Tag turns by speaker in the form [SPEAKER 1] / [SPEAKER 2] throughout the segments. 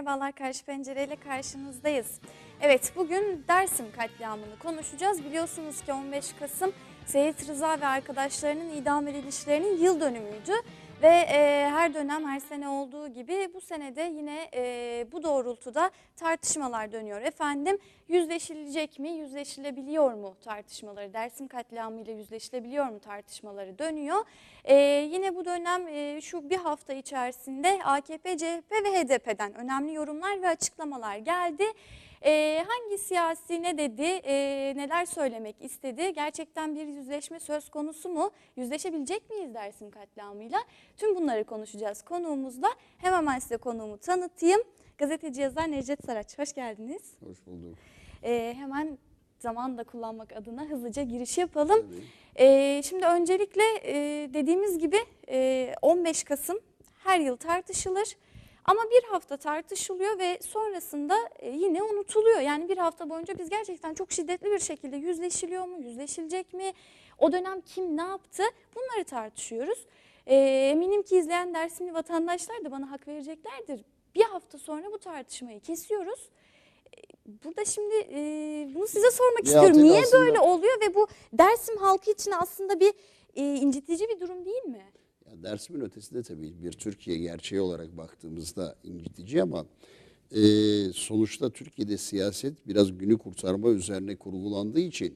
[SPEAKER 1] Merhabalar Karşı Pencere ile karşınızdayız. Evet bugün Dersim katliamını konuşacağız. Biliyorsunuz ki 15 Kasım Seyit Rıza ve arkadaşlarının idam edilişlerinin yıl dönümüydü. Ve e, her dönem her sene olduğu gibi bu senede yine e, bu doğrultuda tartışmalar dönüyor. Efendim yüzleşilecek mi, yüzleşilebiliyor mu tartışmaları, Dersim katliamı ile yüzleşilebiliyor mu tartışmaları dönüyor. E, yine bu dönem e, şu bir hafta içerisinde AKP, CHP ve HDP'den önemli yorumlar ve açıklamalar geldi. E, hangi siyasi ne dedi, e, neler söylemek istedi, gerçekten bir yüzleşme söz konusu mu, yüzleşebilecek miyiz Dersim katliamıyla? Tüm bunları konuşacağız konuğumuzla. Hemen hemen size konuğumu tanıtayım. Gazeteci yazar Necdet Saraç, hoş geldiniz.
[SPEAKER 2] Hoş bulduk.
[SPEAKER 1] E, hemen zaman da kullanmak adına hızlıca giriş yapalım. E, şimdi öncelikle e, dediğimiz gibi e, 15 Kasım her yıl tartışılır. Ama bir hafta tartışılıyor ve sonrasında e, yine unutuluyor. Yani bir hafta boyunca biz gerçekten çok şiddetli bir şekilde yüzleşiliyor mu, yüzleşilecek mi? O dönem kim ne yaptı? Bunları tartışıyoruz. E, eminim ki izleyen Dersimli vatandaşlar da bana hak vereceklerdir. Bir hafta sonra bu tartışmayı kesiyoruz. E, Burada şimdi e, bunu size sormak
[SPEAKER 2] Bir
[SPEAKER 1] istiyorum. Niye
[SPEAKER 2] aslında-
[SPEAKER 1] böyle oluyor ve bu Dersim halkı için aslında bir e, incitici bir durum değil mi?
[SPEAKER 2] Ya Dersim'in ötesinde tabii bir Türkiye gerçeği olarak baktığımızda incitici ama e, sonuçta Türkiye'de siyaset biraz günü kurtarma üzerine kurgulandığı için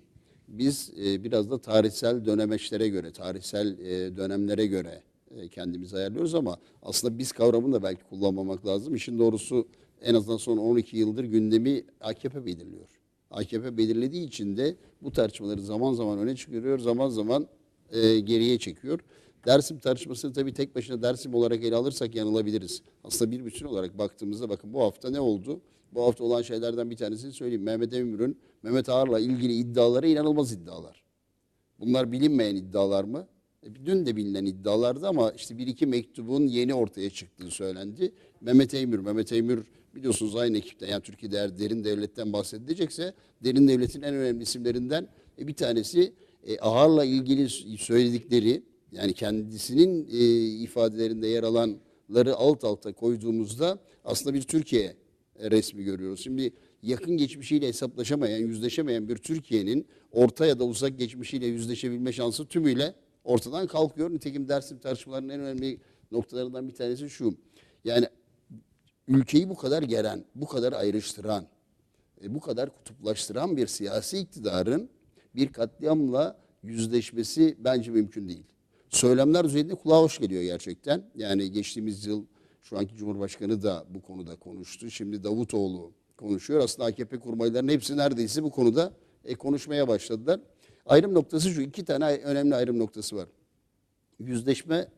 [SPEAKER 2] biz e, biraz da tarihsel dönemeçlere göre, tarihsel e, dönemlere göre e, kendimizi ayarlıyoruz ama aslında biz kavramını da belki kullanmamak lazım. İşin doğrusu en azından son 12 yıldır gündemi AKP belirliyor. AKP belirlediği için de bu tartışmaları zaman zaman öne çıkarıyor, zaman zaman e, geriye çekiyor. Dersim tartışmasını tabii tek başına Dersim olarak ele alırsak yanılabiliriz. Aslında bir bütün olarak baktığımızda bakın bu hafta ne oldu? Bu hafta olan şeylerden bir tanesini söyleyeyim. Mehmet Emir'in Mehmet Ağar'la ilgili iddiaları inanılmaz iddialar. Bunlar bilinmeyen iddialar mı? E, Dün de bilinen iddialardı ama işte bir iki mektubun yeni ortaya çıktığı söylendi. Mehmet Eymür, Mehmet Eymür biliyorsunuz aynı ekipten yani Türkiye'de eğer derin devletten bahsedilecekse derin devletin en önemli isimlerinden e, bir tanesi e, Ağar'la ilgili söyledikleri yani kendisinin e, ifadelerinde yer alanları alt alta koyduğumuzda aslında bir Türkiye resmi görüyoruz. Şimdi yakın geçmişiyle hesaplaşamayan, yüzleşemeyen bir Türkiye'nin orta ya da uzak geçmişiyle yüzleşebilme şansı tümüyle ortadan kalkıyor. Nitekim Dersim tartışmalarının en önemli noktalarından bir tanesi şu. Yani ülkeyi bu kadar geren, bu kadar ayrıştıran, e, bu kadar kutuplaştıran bir siyasi iktidarın bir katliamla yüzleşmesi bence mümkün değil. Söylemler düzeyinde kulağa hoş geliyor gerçekten. Yani geçtiğimiz yıl şu anki Cumhurbaşkanı da bu konuda konuştu. Şimdi Davutoğlu konuşuyor. Aslında AKP kurmaylarının hepsi neredeyse bu konuda e, konuşmaya başladılar. Ayrım noktası şu, iki tane önemli ayrım noktası var. Yüzleşme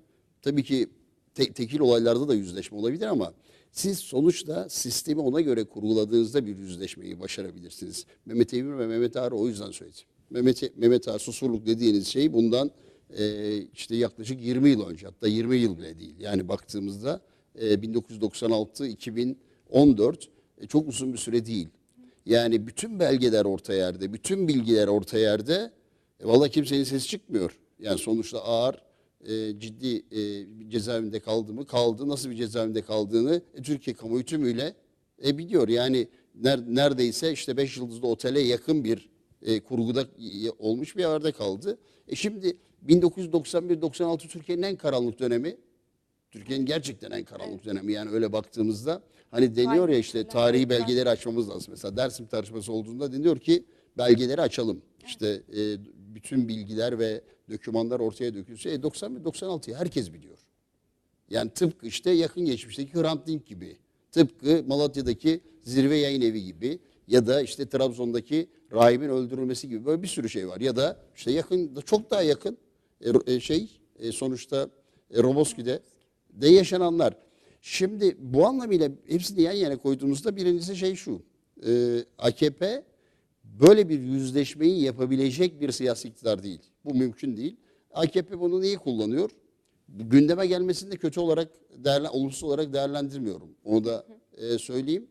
[SPEAKER 2] tabii ki te- tekil olaylarda da yüzleşme olabilir ama siz sonuçta sistemi ona göre kurguladığınızda bir yüzleşmeyi başarabilirsiniz. Mehmet Eymür ve Mehmet Ağar o yüzden söyledi. Mehmet, Mehmet Ağar susurluk dediğiniz şey bundan e, işte yaklaşık 20 yıl önce hatta 20 yıl bile değil. Yani baktığımızda e, 1996-2014 e, çok uzun bir süre değil. Yani bütün belgeler orta yerde, bütün bilgiler orta yerde. E, Valla kimsenin sesi çıkmıyor. Yani sonuçta ağır e, ciddi e, cezaevinde kaldı mı? Kaldı. Nasıl bir cezaevinde kaldığını e, Türkiye kamuoyu tümüyle e, biliyor. Yani ner, neredeyse işte 5 yıldızlı otele yakın bir e, kurguda e, olmuş bir yerde kaldı. E şimdi 1991-96 Türkiye'nin en karanlık dönemi. Türkiye'nin gerçekten en karanlık dönemi yani öyle baktığımızda hani deniyor ya işte tarihi belgeleri açmamız lazım. Mesela Dersim tartışması olduğunda deniyor ki belgeleri açalım. İşte e, bütün bilgiler ve dokümanlar ortaya dökülse e, 91-96'yı herkes biliyor. Yani tıpkı işte yakın geçmişteki Hrant Dink gibi. Tıpkı Malatya'daki zirve yayın evi gibi ya da işte Trabzon'daki rahibin öldürülmesi gibi böyle bir sürü şey var. Ya da işte yakın çok daha yakın e, e, şey e, sonuçta e, Roboski'de de yaşananlar. Şimdi bu anlamıyla hepsini yan yana koyduğumuzda birincisi şey şu. E, AKP böyle bir yüzleşmeyi yapabilecek bir siyasi iktidar değil. Bu mümkün değil. AKP bunu niye kullanıyor? Gündeme gelmesini de kötü olarak, değerlen, olumsuz olarak değerlendirmiyorum. Onu da e, söyleyeyim.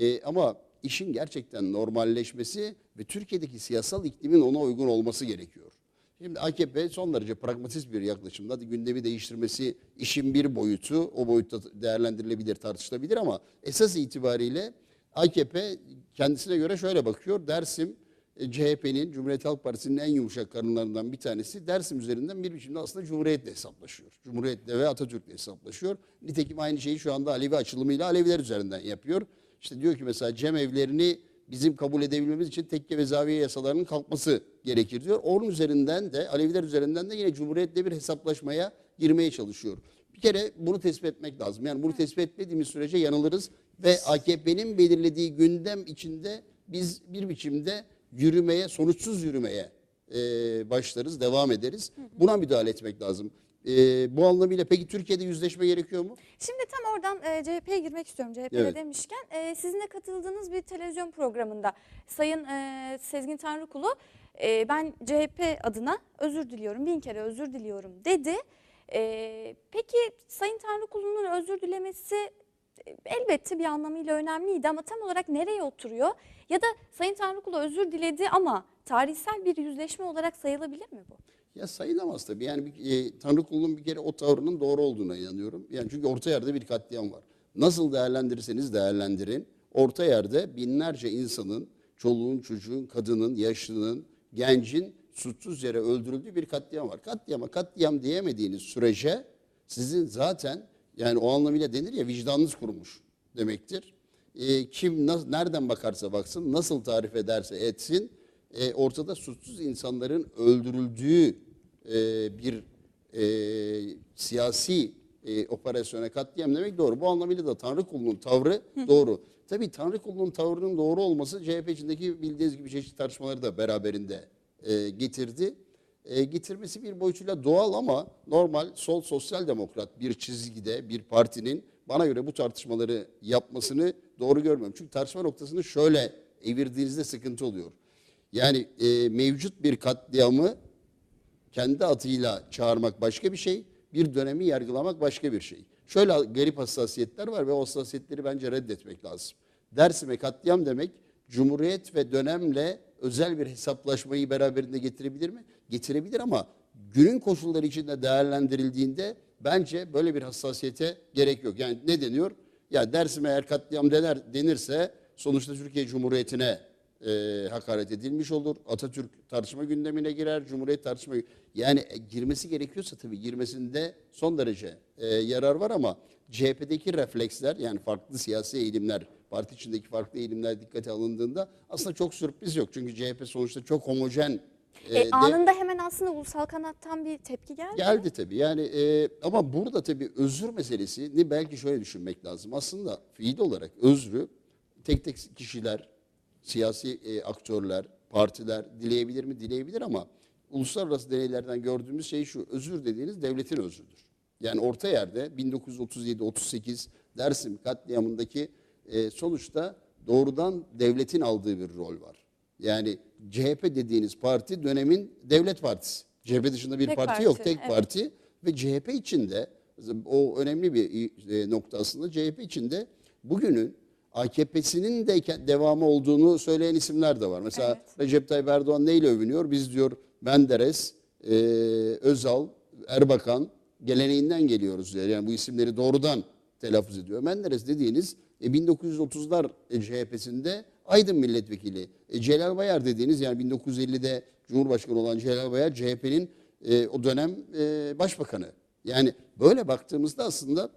[SPEAKER 2] E, ama işin gerçekten normalleşmesi ve Türkiye'deki siyasal iklimin ona uygun olması gerekiyor. Şimdi AKP son derece pragmatist bir yaklaşımda. Hadi gündemi değiştirmesi işin bir boyutu. O boyutta değerlendirilebilir, tartışılabilir ama esas itibariyle AKP kendisine göre şöyle bakıyor. Dersim e, CHP'nin, Cumhuriyet Halk Partisi'nin en yumuşak karınlarından bir tanesi Dersim üzerinden bir biçimde aslında Cumhuriyet'le hesaplaşıyor. Cumhuriyet'le ve Atatürk'le hesaplaşıyor. Nitekim aynı şeyi şu anda Alevi açılımıyla Aleviler üzerinden yapıyor. İşte diyor ki mesela cemevlerini bizim kabul edebilmemiz için tekke ve zaviye yasalarının kalkması gerekir diyor. Onun üzerinden de Aleviler üzerinden de yine Cumhuriyet'le bir hesaplaşmaya girmeye çalışıyor. Bir kere bunu tespit etmek lazım. Yani bunu tespit etmediğimiz sürece yanılırız ve AKP'nin belirlediği gündem içinde biz bir biçimde yürümeye, sonuçsuz yürümeye e, başlarız, devam ederiz. Buna müdahale etmek lazım. E, bu anlamıyla peki Türkiye'de yüzleşme gerekiyor mu?
[SPEAKER 1] Şimdi tam oradan e, CHP'ye girmek istiyorum. CHP'de
[SPEAKER 2] Evet.
[SPEAKER 1] demişken e, sizin de katıldığınız bir televizyon programında Sayın e, Sezgin Tanrıkulu e, ben CHP adına özür diliyorum, bin kere özür diliyorum dedi. E, peki Sayın Tanrıkulu'nun özür dilemesi e, elbette bir anlamıyla önemliydi ama tam olarak nereye oturuyor? Ya da Sayın Tanrıkulu özür diledi ama tarihsel bir yüzleşme olarak sayılabilir mi bu?
[SPEAKER 2] Ya sayılamaz tabii. Yani e, Tanrı kulunun bir kere o tavrının doğru olduğuna inanıyorum. Yani çünkü orta yerde bir katliam var. Nasıl değerlendirirseniz değerlendirin. Orta yerde binlerce insanın, çoluğun, çocuğun, kadının, yaşlının, gencin suçsuz yere öldürüldüğü bir katliam var. Katliama katliam diyemediğiniz sürece sizin zaten yani o anlamıyla denir ya vicdanınız kurumuş demektir. E, kim nas- nereden bakarsa baksın, nasıl tarif ederse etsin e, ortada suçsuz insanların öldürüldüğü e, bir e, siyasi e, operasyona katliam demek doğru. Bu anlamıyla da Tanrı kulunun tavrı doğru. Tabii Tanrı kulunun tavrının doğru olması CHP içindeki bildiğiniz gibi çeşitli tartışmaları da beraberinde e, getirdi. E, getirmesi bir boyutuyla doğal ama normal sol sosyal demokrat bir çizgide bir partinin bana göre bu tartışmaları yapmasını doğru görmüyorum. Çünkü tartışma noktasını şöyle evirdiğinizde sıkıntı oluyor. Yani e, mevcut bir katliamı kendi adıyla çağırmak başka bir şey, bir dönemi yargılamak başka bir şey. Şöyle garip hassasiyetler var ve o hassasiyetleri bence reddetmek lazım. Dersim'e katliam demek, Cumhuriyet ve dönemle özel bir hesaplaşmayı beraberinde getirebilir mi? Getirebilir ama günün koşulları içinde değerlendirildiğinde bence böyle bir hassasiyete gerek yok. Yani ne deniyor? Ya Dersim'e eğer katliam dener, denirse sonuçta Türkiye Cumhuriyeti'ne e, hakaret edilmiş olur. Atatürk tartışma gündemine girer, Cumhuriyet tartışma yani e, girmesi gerekiyorsa tabii girmesinde son derece e, yarar var ama CHP'deki refleksler yani farklı siyasi eğilimler, parti içindeki farklı eğilimler dikkate alındığında aslında çok sürpriz yok. Çünkü CHP sonuçta çok homojen e,
[SPEAKER 1] E,
[SPEAKER 2] de-
[SPEAKER 1] anında hemen aslında ulusal kanattan bir tepki geldi.
[SPEAKER 2] Geldi tabii yani e, ama burada tabii özür meselesini belki şöyle düşünmek lazım. Aslında fiil olarak özrü tek tek kişiler, siyasi e, aktörler, partiler dileyebilir mi? Dileyebilir ama uluslararası deneylerden gördüğümüz şey şu. Özür dediğiniz devletin özrüdür. Yani orta yerde 1937-38 Dersim katliamındaki e, sonuçta doğrudan devletin aldığı bir rol var. Yani CHP dediğiniz parti dönemin devlet partisi. CHP dışında bir
[SPEAKER 1] Tek
[SPEAKER 2] parti,
[SPEAKER 1] parti,
[SPEAKER 2] yok, tek
[SPEAKER 1] evet.
[SPEAKER 2] parti ve CHP içinde o önemli bir e, nokta aslında CHP içinde bugünün AKP'sinin de devamı olduğunu söyleyen isimler de var. Mesela
[SPEAKER 1] Evet.
[SPEAKER 2] Recep Tayyip Erdoğan neyle övünüyor? Biz diyor Menderes, e, Özal, Erbakan geleneğinden geliyoruz diyor. Yani bu isimleri doğrudan telaffuz ediyor. Menderes dediğiniz e, 1930'lar CHP'sinde Aydın milletvekili. E, Celal Bayar dediğiniz yani 1950'de Cumhurbaşkanı olan Celal Bayar CHP'nin e, o dönem e, başbakanı. Yani böyle baktığımızda aslında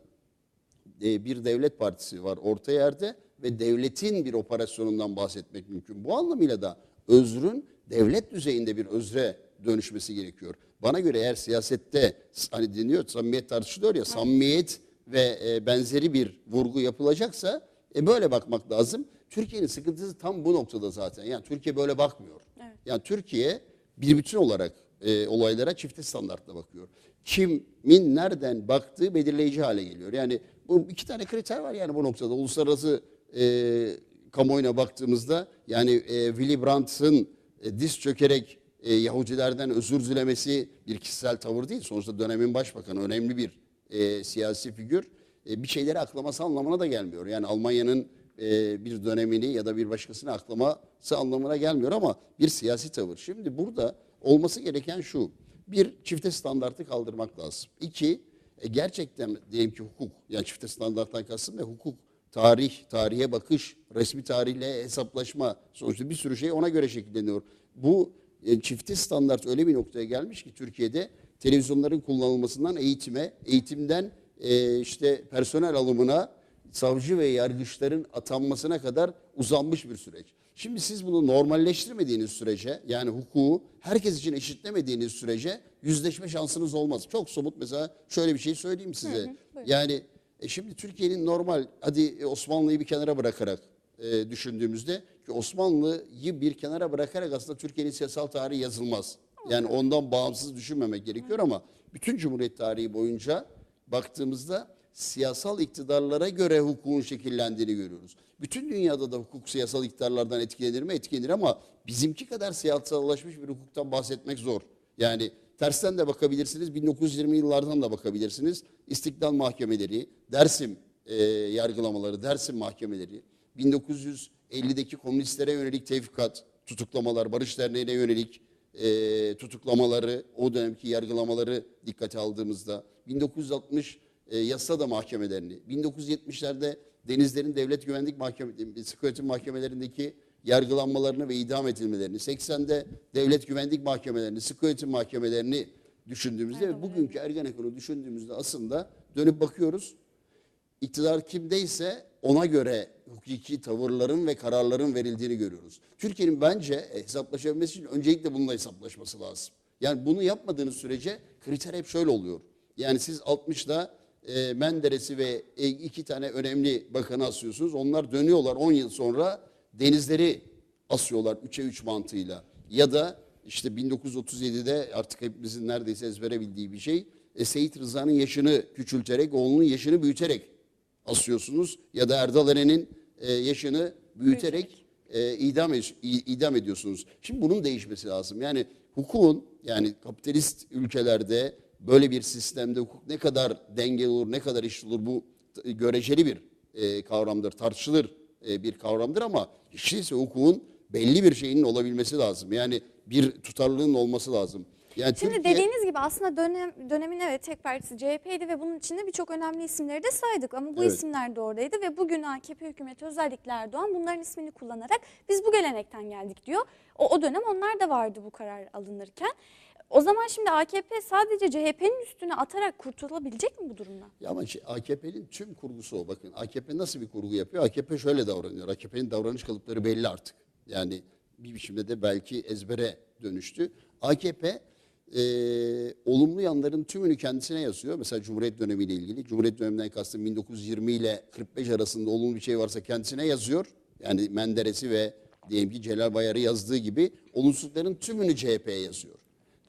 [SPEAKER 2] e, bir devlet partisi var orta yerde ve devletin bir operasyonundan bahsetmek mümkün. Bu anlamıyla da özrün devlet düzeyinde bir özre dönüşmesi gerekiyor. Bana göre eğer siyasette hani deniyor samimiyet tartışılıyor ya samimiyet ve e, benzeri bir vurgu yapılacaksa e, böyle bakmak lazım. Türkiye'nin sıkıntısı tam bu noktada zaten. Yani Türkiye böyle bakmıyor.
[SPEAKER 1] Evet.
[SPEAKER 2] Yani Türkiye bir bütün olarak e, olaylara çifte standartla bakıyor. Kimin nereden baktığı belirleyici hale geliyor. Yani bu iki tane kriter var yani bu noktada. Uluslararası e, kamuoyuna baktığımızda yani e, Willy Brandt'ın e, diz çökerek e, Yahudilerden özür dilemesi bir kişisel tavır değil. Sonuçta dönemin başbakanı önemli bir e, siyasi figür. E, bir şeyleri aklaması anlamına da gelmiyor. Yani Almanya'nın e, bir dönemini ya da bir başkasını aklaması anlamına gelmiyor ama bir siyasi tavır. Şimdi burada olması gereken şu. Bir, çifte standartı kaldırmak lazım. İki, e, gerçekten diyelim ki hukuk, yani çifte standarttan kastım ve hukuk, tarih, tarihe bakış, resmi tarihle hesaplaşma sonuçta bir sürü şey ona göre şekilleniyor. Bu e, çifte standart öyle bir noktaya gelmiş ki Türkiye'de televizyonların kullanılmasından eğitime, eğitimden e, işte personel alımına, savcı ve yargıçların atanmasına kadar uzanmış bir süreç. Şimdi siz bunu normalleştirmediğiniz sürece yani hukuku herkes için eşitlemediğiniz sürece yüzleşme şansınız olmaz. Çok somut mesela şöyle bir şey söyleyeyim size. yani e, şimdi Türkiye'nin normal hadi e, Osmanlı'yı bir kenara bırakarak e, düşündüğümüzde ki Osmanlı'yı bir kenara bırakarak aslında Türkiye'nin siyasal tarihi yazılmaz. Yani ondan bağımsız düşünmemek gerekiyor ama bütün Cumhuriyet tarihi boyunca baktığımızda siyasal iktidarlara göre hukukun şekillendiğini görüyoruz. Bütün dünyada da hukuk siyasal iktidarlardan etkilenir mi? Etkilenir ama bizimki kadar siyasallaşmış bir hukuktan bahsetmek zor. Yani tersten de bakabilirsiniz, 1920 yıllardan da bakabilirsiniz. İstiklal mahkemeleri, Dersim e, yargılamaları, Dersim mahkemeleri, 1950'deki komünistlere yönelik tevfikat, tutuklamalar, Barış Derneği'ne yönelik e, tutuklamaları, o dönemki yargılamaları dikkate aldığımızda, 1960 e, yasada mahkemelerini, 1970'lerde denizlerin devlet güvenlik mahkeme, sıkı yönetim mahkemelerindeki yargılanmalarını ve idam edilmelerini, 80'de devlet güvenlik mahkemelerini, sıkı yönetim mahkemelerini düşündüğümüzde ve bugünkü Ergenekon'u düşündüğümüzde aslında dönüp bakıyoruz. İktidar kimdeyse ona göre hukuki tavırların ve kararların verildiğini görüyoruz. Türkiye'nin bence hesaplaşabilmesi için öncelikle bununla hesaplaşması lazım. Yani bunu yapmadığınız sürece kriter hep şöyle oluyor. Yani siz 60'da e, Menderes'i ve e, iki tane önemli bakanı asıyorsunuz. Onlar dönüyorlar 10 yıl sonra denizleri asıyorlar 3'e 3 mantığıyla. Ya da işte 1937'de artık hepimizin neredeyse ezbere bildiği bir şey. E, Seyit Rıza'nın yaşını küçülterek, oğlunun yaşını büyüterek asıyorsunuz. Ya da Erdal Eren'in e, yaşını büyüterek e, idam, ed- i- idam ediyorsunuz. Şimdi bunun değişmesi lazım. Yani hukukun yani kapitalist ülkelerde böyle bir sistemde hukuk ne kadar dengeli olur, ne kadar eşit olur bu göreceli bir e, kavramdır, tartışılır e, bir kavramdır ama hiç değilse hukukun belli bir şeyinin olabilmesi lazım. Yani bir tutarlılığın olması lazım. Yani
[SPEAKER 1] Şimdi
[SPEAKER 2] Türkiye-
[SPEAKER 1] dediğiniz gibi aslında dönem, dönemin evet tek partisi CHP'ydi ve bunun içinde birçok önemli isimleri de saydık. Ama bu
[SPEAKER 2] Evet.
[SPEAKER 1] isimler de oradaydı ve bugün AKP hükümeti özellikle Erdoğan bunların ismini kullanarak biz bu gelenekten geldik diyor. O, o dönem onlar da vardı bu karar alınırken. O zaman şimdi AKP sadece CHP'nin üstüne atarak kurtulabilecek mi bu durumdan?
[SPEAKER 2] Ya ama şey, AKP'nin tüm kurgusu o. Bakın AKP nasıl bir kurgu yapıyor? AKP şöyle davranıyor. AKP'nin davranış kalıpları belli artık. Yani bir biçimde de belki ezbere dönüştü. AKP e, olumlu yanların tümünü kendisine yazıyor. Mesela Cumhuriyet dönemiyle ilgili. Cumhuriyet döneminden kastım 1920 ile 45 arasında olumlu bir şey varsa kendisine yazıyor. Yani Menderes'i ve diyelim ki Celal Bayar'ı yazdığı gibi olumsuzlukların tümünü CHP'ye yazıyor.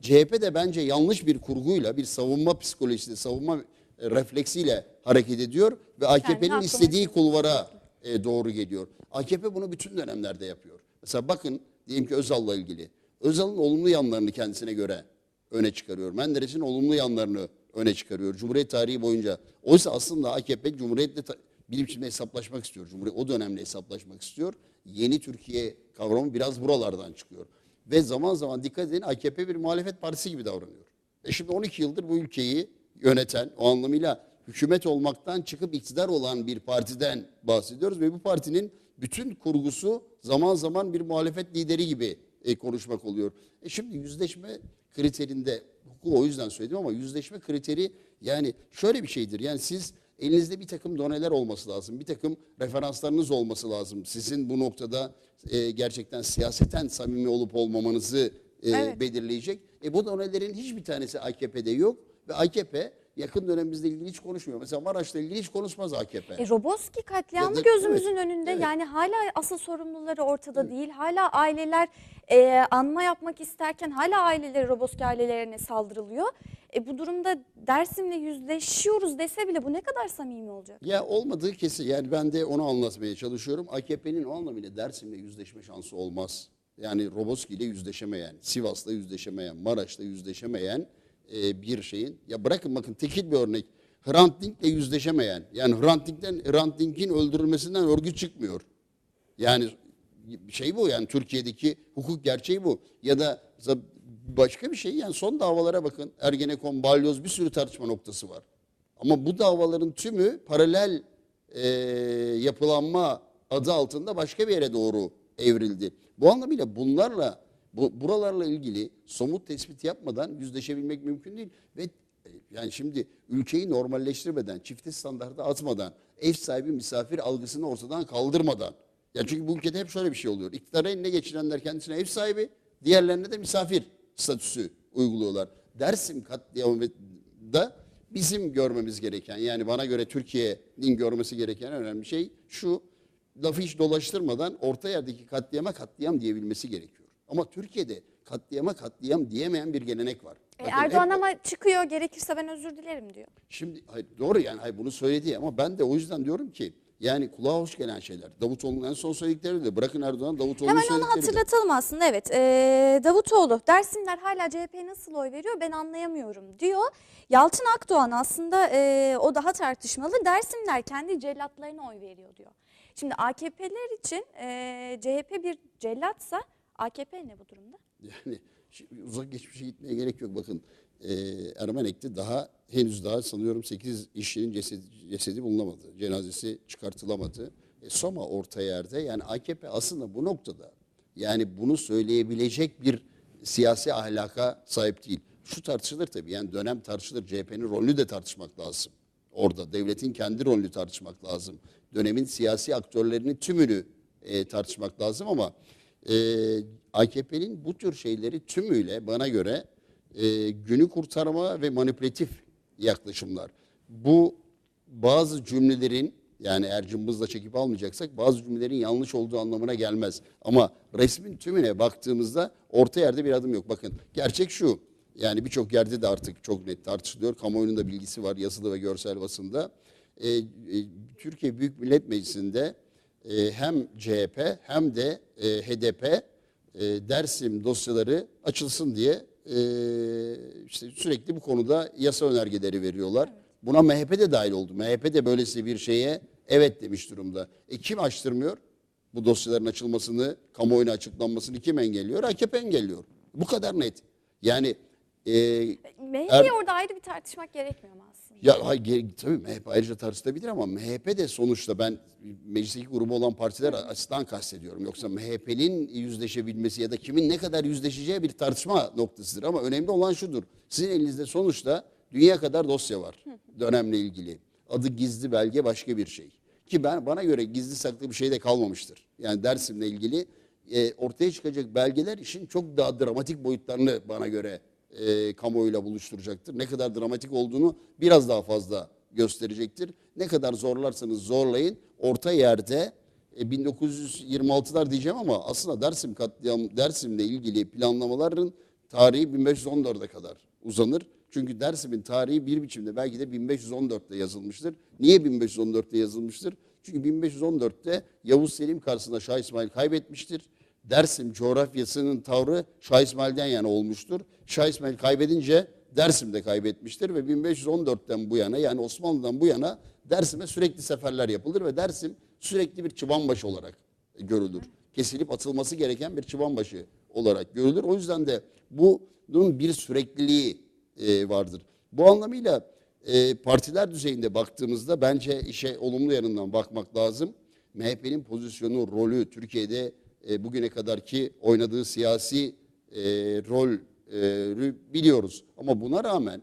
[SPEAKER 2] CHP de bence yanlış bir kurguyla, bir savunma psikolojisi, savunma e, refleksiyle hareket ediyor ve AKP'nin istediği kulvara e, doğru geliyor. AKP bunu bütün dönemlerde yapıyor. Mesela bakın diyelim ki Özal'la ilgili. Özal'ın olumlu yanlarını kendisine göre öne çıkarıyor. Menderes'in olumlu yanlarını öne çıkarıyor. Cumhuriyet tarihi boyunca. Oysa aslında AKP Cumhuriyet'le bir biçimde hesaplaşmak istiyor. Cumhuriyet o dönemle hesaplaşmak istiyor. Yeni Türkiye kavramı biraz buralardan çıkıyor. Ve zaman zaman dikkat edin AKP bir muhalefet partisi gibi davranıyor. E şimdi 12 yıldır bu ülkeyi yöneten o anlamıyla hükümet olmaktan çıkıp iktidar olan bir partiden bahsediyoruz ve bu partinin bütün kurgusu zaman zaman bir muhalefet lideri gibi e, konuşmak oluyor. E şimdi yüzleşme kriterinde hukuku o yüzden söyledim ama yüzleşme kriteri yani şöyle bir şeydir. Yani siz elinizde bir takım doneler olması lazım. Bir takım referanslarınız olması lazım. Sizin bu noktada e, gerçekten siyaseten samimi olup olmamanızı e,
[SPEAKER 1] Evet.
[SPEAKER 2] belirleyecek. E bu donelerin hiçbir tanesi AKP'de yok ve AKP yakın dönemimizle ilgili hiç konuşmuyor. Mesela Maraş'la ilgili hiç konuşmaz AKP.
[SPEAKER 1] E, Roboski katliamı
[SPEAKER 2] da-
[SPEAKER 1] gözümüzün
[SPEAKER 2] evet,
[SPEAKER 1] önünde
[SPEAKER 2] evet.
[SPEAKER 1] yani hala asıl sorumluları ortada değil. Hala aileler e, anma yapmak isterken hala aileleri Roboski ailelerine saldırılıyor. E, bu durumda Dersim'le yüzleşiyoruz dese bile bu ne kadar samimi olacak?
[SPEAKER 2] Ya olmadığı kesin. Yani ben de onu anlatmaya çalışıyorum. AKP'nin o anlamıyla Dersim'le yüzleşme şansı olmaz. Yani Roboski ile yüzleşemeyen, Sivas'la yüzleşemeyen, Maraş'la yüzleşemeyen e, bir şeyin. Ya bırakın bakın tekil bir örnek. Hrant Dink'le yüzleşemeyen. Yani Hrant Dink'ten Hrant Dink'in öldürülmesinden örgüt çıkmıyor. Yani şey bu yani Türkiye'deki hukuk gerçeği bu. Ya da başka bir şey yani son davalara bakın. Ergenekon, Balyoz bir sürü tartışma noktası var. Ama bu davaların tümü paralel e, yapılanma adı altında başka bir yere doğru evrildi. Bu anlamıyla bunlarla bu, buralarla ilgili somut tespit yapmadan yüzleşebilmek mümkün değil ve e, yani şimdi ülkeyi normalleştirmeden, çifte standarda atmadan, ev sahibi misafir algısını ortadan kaldırmadan. Yani çünkü bu ülkede hep şöyle bir şey oluyor. İktidarı eline geçirenler kendisine ev sahibi, diğerlerine de misafir statüsü uyguluyorlar. Dersim katliamında bizim görmemiz gereken yani bana göre Türkiye'nin görmesi gereken önemli şey şu lafı hiç dolaştırmadan orta yerdeki katliama katliam diyebilmesi gerekiyor. Ama Türkiye'de katliama katliam diyemeyen bir gelenek var.
[SPEAKER 1] E,
[SPEAKER 2] Bakın
[SPEAKER 1] Erdoğan
[SPEAKER 2] hep-
[SPEAKER 1] ama çıkıyor gerekirse ben özür dilerim diyor.
[SPEAKER 2] Şimdi hayır, doğru yani hayır, bunu söyledi ama ben de o yüzden diyorum ki yani kulağa hoş gelen şeyler. Davutoğlu'nun en son söyledikleri de bırakın Erdoğan Davutoğlu'nun
[SPEAKER 1] Hemen onu
[SPEAKER 2] söyledikleri de.
[SPEAKER 1] hatırlatalım aslında evet. Ee, Davutoğlu Dersimler hala CHP'ye nasıl oy veriyor ben anlayamıyorum diyor. Yalçın Akdoğan aslında e, o daha tartışmalı. Dersimler kendi cellatlarına oy veriyor diyor. Şimdi AKP'ler için e, CHP bir cellatsa AKP ne bu durumda?
[SPEAKER 2] Yani şimdi uzak geçmişe gitmeye gerek yok. Bakın e, Ermenek'te daha henüz daha sanıyorum 8 işçinin cesedi, cesedi bulunamadı. Cenazesi çıkartılamadı. E, Soma orta yerde yani AKP aslında bu noktada yani bunu söyleyebilecek bir siyasi ahlaka sahip değil. Şu tartışılır tabii yani dönem tartışılır. CHP'nin rolünü de tartışmak lazım. Orada devletin kendi rolünü tartışmak lazım. Dönemin siyasi aktörlerinin tümünü e, tartışmak lazım ama e, AKP'nin bu tür şeyleri tümüyle bana göre e, günü kurtarma ve manipülatif yaklaşımlar. Bu bazı cümlelerin yani eğer cımbızla çekip almayacaksak bazı cümlelerin yanlış olduğu anlamına gelmez. Ama resmin tümüne baktığımızda orta yerde bir adım yok. Bakın gerçek şu yani birçok yerde de artık çok net tartışılıyor. Kamuoyunun da bilgisi var yazılı ve görsel basında. E, e, Türkiye Büyük Millet Meclisi'nde e, hem CHP hem de e, HDP e, Dersim dosyaları açılsın diye e, işte sürekli bu konuda yasa önergeleri veriyorlar. Buna MHP de dahil oldu. MHP de böylesi bir şeye evet demiş durumda. E kim açtırmıyor? Bu dosyaların açılmasını, kamuoyuna açıklanmasını kim engelliyor? AKP engelliyor. Bu kadar net. Yani e,
[SPEAKER 1] MHP'yi orada ayrı bir tartışmak gerekmiyor mu aslında?
[SPEAKER 2] ya hayır, tabii MHP ayrıca tartışılabilir ama MHP de sonuçta ben meclisteki grubu olan partiler açısından kastediyorum. Yoksa MHP'nin yüzleşebilmesi ya da kimin ne kadar yüzleşeceği bir tartışma noktasıdır. Ama önemli olan şudur. Sizin elinizde sonuçta dünya kadar dosya var dönemle ilgili. Adı gizli belge başka bir şey. Ki ben bana göre gizli saklı bir şey de kalmamıştır. Yani Dersim'le ilgili e, ortaya çıkacak belgeler işin çok daha dramatik boyutlarını bana göre e, kamuoyuyla buluşturacaktır. Ne kadar dramatik olduğunu biraz daha fazla gösterecektir. Ne kadar zorlarsanız zorlayın orta yerde e, 1926'lar diyeceğim ama aslında Dersim katliam Dersim'le ilgili planlamaların tarihi 1514'e kadar uzanır. Çünkü Dersim'in tarihi bir biçimde belki de 1514'te yazılmıştır. Niye 1514'te yazılmıştır? Çünkü 1514'te Yavuz Selim karşısında Şah İsmail kaybetmiştir. Dersim coğrafyasının tavrı Şah İsmail'den yana olmuştur. Şah İsmail kaybedince Dersim de kaybetmiştir ve 1514'ten bu yana yani Osmanlı'dan bu yana Dersim'e sürekli seferler yapılır ve Dersim sürekli bir çıbanbaşı olarak görülür. Kesilip atılması gereken bir çıbanbaşı olarak görülür. O yüzden de bunun bir sürekliliği e, vardır. Bu anlamıyla e, partiler düzeyinde baktığımızda bence işe olumlu yanından bakmak lazım. MHP'nin pozisyonu, rolü, Türkiye'de e, bugüne kadarki oynadığı siyasi e, rolü biliyoruz. Ama buna rağmen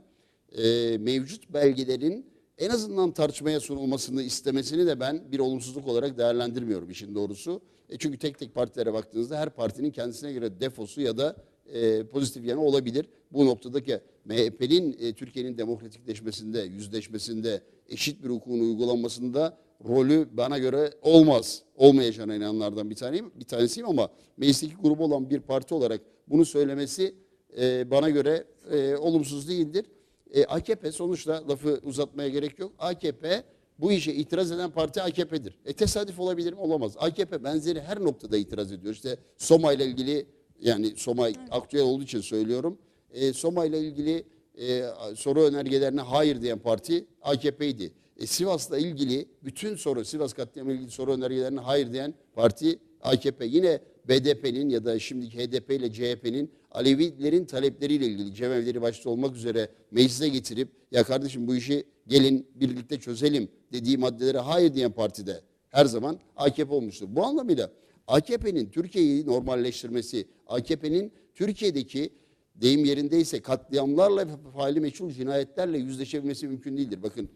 [SPEAKER 2] e, mevcut belgelerin en azından tartışmaya sunulmasını istemesini de ben bir olumsuzluk olarak değerlendirmiyorum işin doğrusu. E çünkü tek tek partilere baktığınızda her partinin kendisine göre defosu ya da e, pozitif yanı olabilir. Bu noktadaki MHP'nin e, Türkiye'nin demokratikleşmesinde, yüzleşmesinde, eşit bir hukukun uygulanmasında rolü bana göre olmaz. Olmayacağına inananlardan bir taneyim, bir tanesiyim ama meclisteki grubu olan bir parti olarak bunu söylemesi e, bana göre e, olumsuz değildir. E, AKP sonuçta lafı uzatmaya gerek yok. AKP bu işe itiraz eden parti AKP'dir. E tesadüf olabilir mi? Olamaz. AKP benzeri her noktada itiraz ediyor. İşte Soma ile ilgili yani Soma aktüel olduğu için söylüyorum. E, Soma ile ilgili e, soru önergelerine hayır diyen parti AKP'ydi. E, Sivas'la ilgili bütün soru, Sivas katliamı ilgili soru önergelerine hayır diyen parti AKP. Yine BDP'nin ya da şimdiki HDP ile CHP'nin Alevilerin talepleriyle ilgili cemevleri başta olmak üzere meclise getirip ya kardeşim bu işi gelin birlikte çözelim dediği maddelere hayır diyen partide her zaman AKP olmuştur. Bu anlamıyla AKP'nin Türkiye'yi normalleştirmesi, AKP'nin Türkiye'deki deyim yerindeyse katliamlarla faili meçhul cinayetlerle yüzleşebilmesi mümkün değildir. Bakın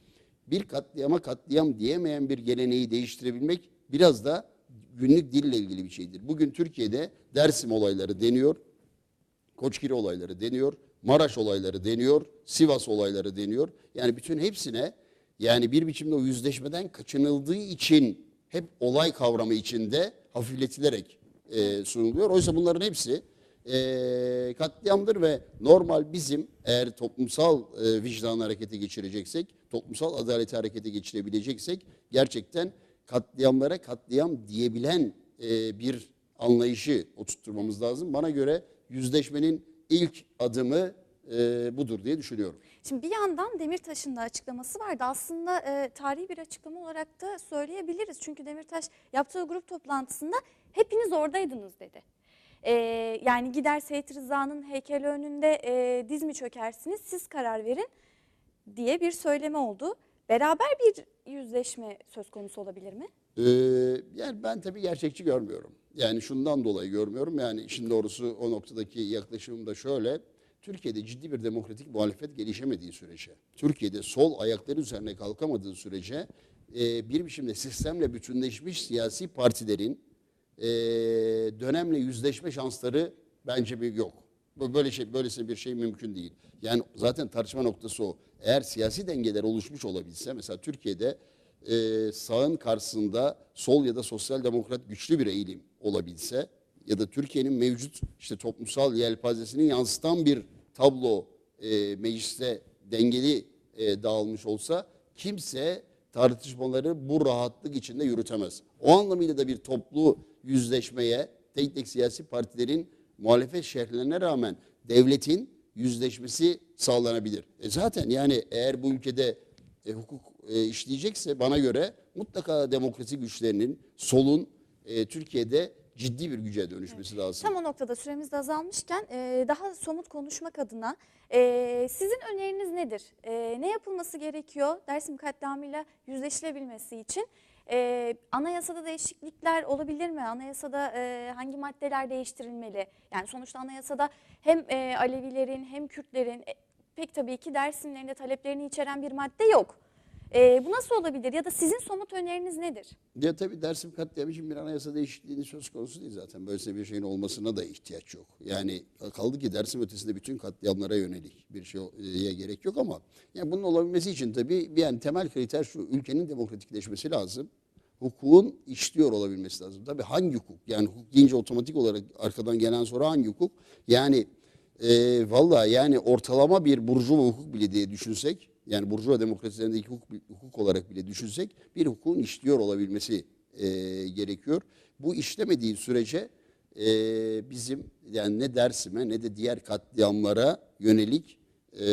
[SPEAKER 2] bir katliama katliam diyemeyen bir geleneği değiştirebilmek biraz da günlük dille ilgili bir şeydir. Bugün Türkiye'de Dersim olayları deniyor, Koçgiri olayları deniyor, Maraş olayları deniyor, Sivas olayları deniyor. Yani bütün hepsine yani bir biçimde o yüzleşmeden kaçınıldığı için hep olay kavramı içinde hafifletilerek e, sunuluyor. Oysa bunların hepsi e, katliamdır ve normal bizim eğer toplumsal e, vicdan harekete geçireceksek, toplumsal adaleti harekete geçirebileceksek gerçekten katliamlara katliam diyebilen e, bir anlayışı oturtturmamız lazım. Bana göre yüzleşmenin ilk adımı e, budur diye düşünüyorum.
[SPEAKER 1] Şimdi bir yandan Demirtaş'ın da açıklaması vardı. Aslında e, tarihi bir açıklama olarak da söyleyebiliriz. Çünkü Demirtaş yaptığı grup toplantısında hepiniz oradaydınız dedi. E, yani gider Seyit Rıza'nın heykeli önünde e, diz mi çökersiniz siz karar verin diye bir söyleme oldu. Beraber bir yüzleşme söz konusu olabilir mi?
[SPEAKER 2] Ee, yani ben tabii gerçekçi görmüyorum. Yani şundan dolayı görmüyorum. Yani işin doğrusu o noktadaki yaklaşımım da şöyle. Türkiye'de ciddi bir demokratik muhalefet gelişemediği sürece, Türkiye'de sol ayakları üzerine kalkamadığı sürece e, bir biçimde sistemle bütünleşmiş siyasi partilerin e, dönemle yüzleşme şansları bence bir yok. Böyle şey, böylesi bir şey mümkün değil. Yani zaten tartışma noktası o. Eğer siyasi dengeler oluşmuş olabilse, mesela Türkiye'de e, sağın karşısında sol ya da sosyal demokrat güçlü bir eğilim olabilse ya da Türkiye'nin mevcut işte toplumsal yelpazesini yansıtan bir tablo e, mecliste dengeli e, dağılmış olsa kimse tartışmaları bu rahatlık içinde yürütemez. O anlamıyla da bir toplu yüzleşmeye tek tek siyasi partilerin muhalefet şerhlerine rağmen devletin yüzleşmesi sağlanabilir. E zaten yani eğer bu ülkede e, hukuk e, işleyecekse bana göre mutlaka demokrasi güçlerinin solun e, Türkiye'de ciddi bir güce dönüşmesi lazım.
[SPEAKER 1] Tam o noktada süremiz de azalmışken e, daha somut konuşmak adına e, sizin öneriniz nedir? E, ne yapılması gerekiyor Dersim katliamıyla yüzleşilebilmesi için? E, anayasada değişiklikler olabilir mi? Anayasada e, hangi maddeler değiştirilmeli? Yani sonuçta anayasada hem e, Alevilerin hem Kürtlerin e, pek tabii ki Dersimlerinde taleplerini içeren bir madde yok. E, bu nasıl olabilir ya da sizin somut öneriniz nedir?
[SPEAKER 2] Ya tabii Dersim katliamı için bir anayasa değişikliğinin söz konusu değil zaten. Böylesine bir şeyin olmasına da ihtiyaç yok. Yani kaldı ki Dersim ötesinde bütün katliamlara yönelik bir şeye gerek yok ama yani bunun olabilmesi için tabii yani temel kriter şu ülkenin demokratikleşmesi lazım. Hukukun işliyor olabilmesi lazım. Tabii hangi hukuk? Yani hukuk deyince otomatik olarak arkadan gelen soru hangi hukuk? Yani e, valla yani ortalama bir burjuva hukuk bile diye düşünsek yani burjuva demokrasilerindeki hukuk, hukuk olarak bile düşünsek bir hukukun işliyor olabilmesi e, gerekiyor. Bu işlemediği sürece e, bizim yani ne Dersim'e ne de diğer katliamlara yönelik e,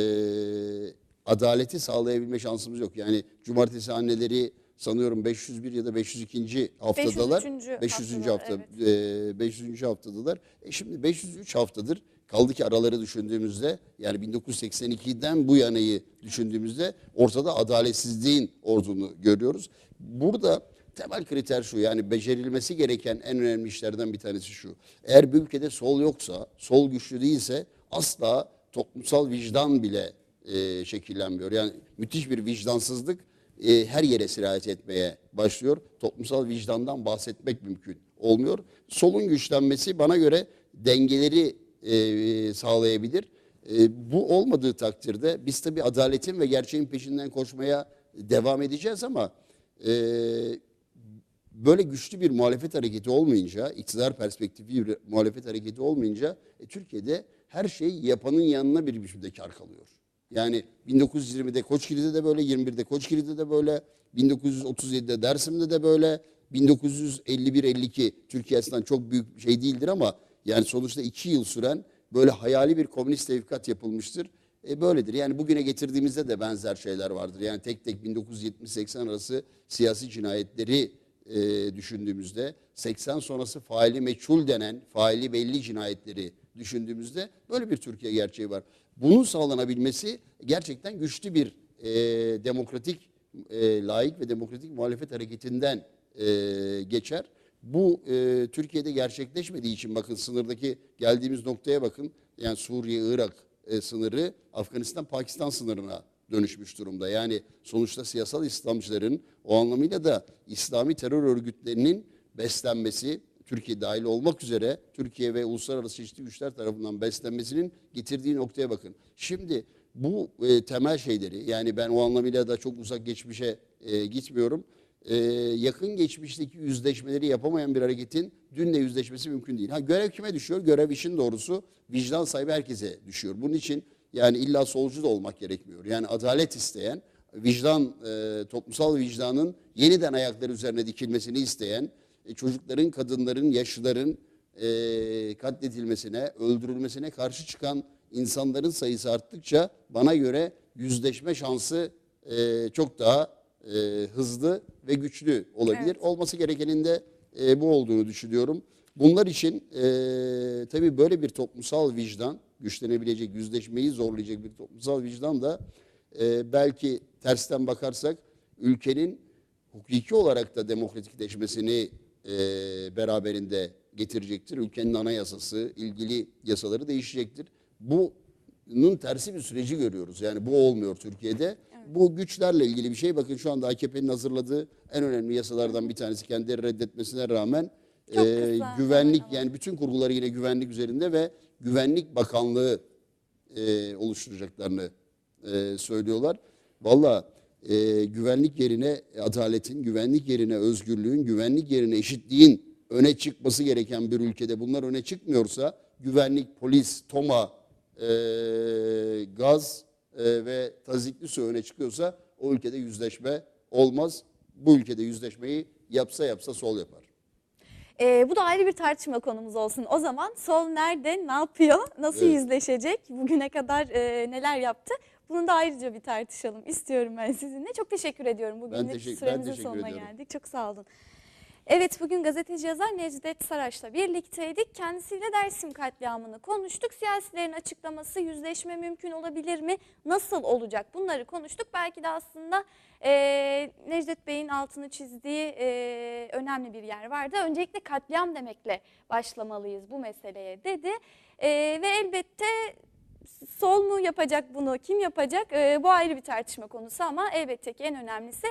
[SPEAKER 2] adaleti sağlayabilme şansımız yok. Yani cumartesi anneleri sanıyorum 501 ya da 502. haftadalar.
[SPEAKER 1] 503.
[SPEAKER 2] 500.
[SPEAKER 1] haftalar,
[SPEAKER 2] hafta e, 500. haftadalar. E şimdi 503 haftadır kaldı ki araları düşündüğümüzde yani 1982'den bu yanayı düşündüğümüzde ortada adaletsizliğin olduğunu görüyoruz. Burada temel kriter şu yani becerilmesi gereken en önemli işlerden bir tanesi şu. Eğer bir ülkede sol yoksa, sol güçlü değilse asla toplumsal vicdan bile e, şekillenmiyor. Yani müthiş bir vicdansızlık e, her yere sirayet etmeye başlıyor. Toplumsal vicdandan bahsetmek mümkün olmuyor. Solun güçlenmesi bana göre dengeleri e, sağlayabilir. E, bu olmadığı takdirde biz tabii adaletin ve gerçeğin peşinden koşmaya devam edeceğiz ama e, böyle güçlü bir muhalefet hareketi olmayınca, iktidar perspektifi bir muhalefet hareketi olmayınca e, Türkiye'de her şey yapanın yanına bir biçimde kar kalıyor. Yani 1920'de Koçgiri'de de böyle, 21'de Koçgiri'de de böyle, 1937'de Dersim'de de böyle, 1951-52 Türkiye açısından çok büyük şey değildir ama yani sonuçta iki yıl süren böyle hayali bir komünist tevfikat yapılmıştır. E böyledir. Yani bugüne getirdiğimizde de benzer şeyler vardır. Yani tek tek 1970-80 arası siyasi cinayetleri e, düşündüğümüzde 80 sonrası faili meçhul denen faili belli cinayetleri düşündüğümüzde böyle bir Türkiye gerçeği var. Bunun sağlanabilmesi gerçekten güçlü bir e, demokratik, e, layık ve demokratik muhalefet hareketinden e, geçer. Bu e, Türkiye'de gerçekleşmediği için bakın sınırdaki geldiğimiz noktaya bakın. Yani Suriye-Irak e, sınırı Afganistan-Pakistan sınırına dönüşmüş durumda. Yani sonuçta siyasal İslamcıların o anlamıyla da İslami terör örgütlerinin beslenmesi, Türkiye dahil olmak üzere Türkiye ve uluslararası çeşitli güçler tarafından beslenmesinin getirdiği noktaya bakın. Şimdi bu e, temel şeyleri yani ben o anlamıyla da çok uzak geçmişe e, gitmiyorum. E, yakın geçmişteki yüzleşmeleri yapamayan bir hareketin dünle yüzleşmesi mümkün değil. Ha görev kime düşüyor? Görev işin doğrusu vicdan sahibi herkese düşüyor. Bunun için yani illa solcu da olmak gerekmiyor. Yani adalet isteyen, vicdan, e, toplumsal vicdanın yeniden ayakları üzerine dikilmesini isteyen, e, çocukların, kadınların, yaşlıların e, katledilmesine, öldürülmesine karşı çıkan insanların sayısı arttıkça bana göre yüzleşme şansı e, çok daha e, hızlı ve güçlü olabilir.
[SPEAKER 1] Evet.
[SPEAKER 2] Olması gerekenin de e, bu olduğunu düşünüyorum. Bunlar için e, tabii böyle bir toplumsal vicdan, güçlenebilecek, yüzleşmeyi zorlayacak bir toplumsal vicdan da e, belki tersten bakarsak ülkenin hukuki olarak da demokratikleşmesini e, beraberinde getirecektir. Ülkenin anayasası, ilgili yasaları değişecektir. Bunun tersi bir süreci görüyoruz. Yani bu olmuyor Türkiye'de. Bu güçlerle ilgili bir şey. Bakın şu anda AKP'nin hazırladığı en önemli yasalardan bir tanesi kendileri reddetmesine rağmen
[SPEAKER 1] Çok
[SPEAKER 2] e,
[SPEAKER 1] kısa,
[SPEAKER 2] güvenlik yani bütün kurguları yine güvenlik üzerinde ve güvenlik bakanlığı e, oluşturacaklarını e, söylüyorlar. Valla e, güvenlik yerine adaletin, güvenlik yerine özgürlüğün, güvenlik yerine eşitliğin öne çıkması gereken bir ülkede bunlar öne çıkmıyorsa güvenlik, polis, TOMA, e, gaz e, ve tazikli su öne çıkıyorsa o ülkede yüzleşme olmaz. Bu ülkede yüzleşmeyi yapsa yapsa sol yapar.
[SPEAKER 1] Ee, bu da ayrı bir tartışma konumuz olsun. O zaman sol nerede, ne yapıyor, nasıl
[SPEAKER 2] Evet.
[SPEAKER 1] yüzleşecek, bugüne kadar e, neler yaptı? Bunu da ayrıca bir tartışalım istiyorum ben sizinle. Çok teşekkür ediyorum.
[SPEAKER 2] Teşekkür- ben
[SPEAKER 1] süremizin
[SPEAKER 2] teşekkür
[SPEAKER 1] sonuna
[SPEAKER 2] ediyorum.
[SPEAKER 1] geldik. Çok sağ olun. Evet bugün gazeteci yazar Necdet Saraç'la birlikteydik. Kendisiyle Dersim katliamını konuştuk. Siyasilerin açıklaması yüzleşme mümkün olabilir mi? Nasıl olacak? Bunları konuştuk. Belki de aslında e, Necdet Bey'in altını çizdiği e, önemli bir yer vardı. Öncelikle katliam demekle başlamalıyız bu meseleye dedi. E, ve elbette sol mu yapacak bunu, kim yapacak? E, bu ayrı bir tartışma konusu ama elbette ki en önemlisi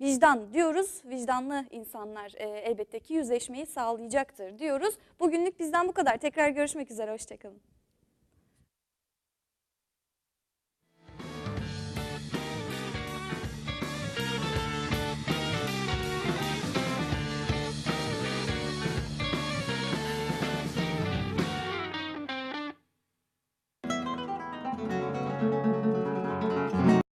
[SPEAKER 1] vicdan diyoruz. Vicdanlı insanlar e, elbette ki yüzleşmeyi sağlayacaktır diyoruz. Bugünlük bizden bu kadar. Tekrar görüşmek üzere. Hoşçakalın.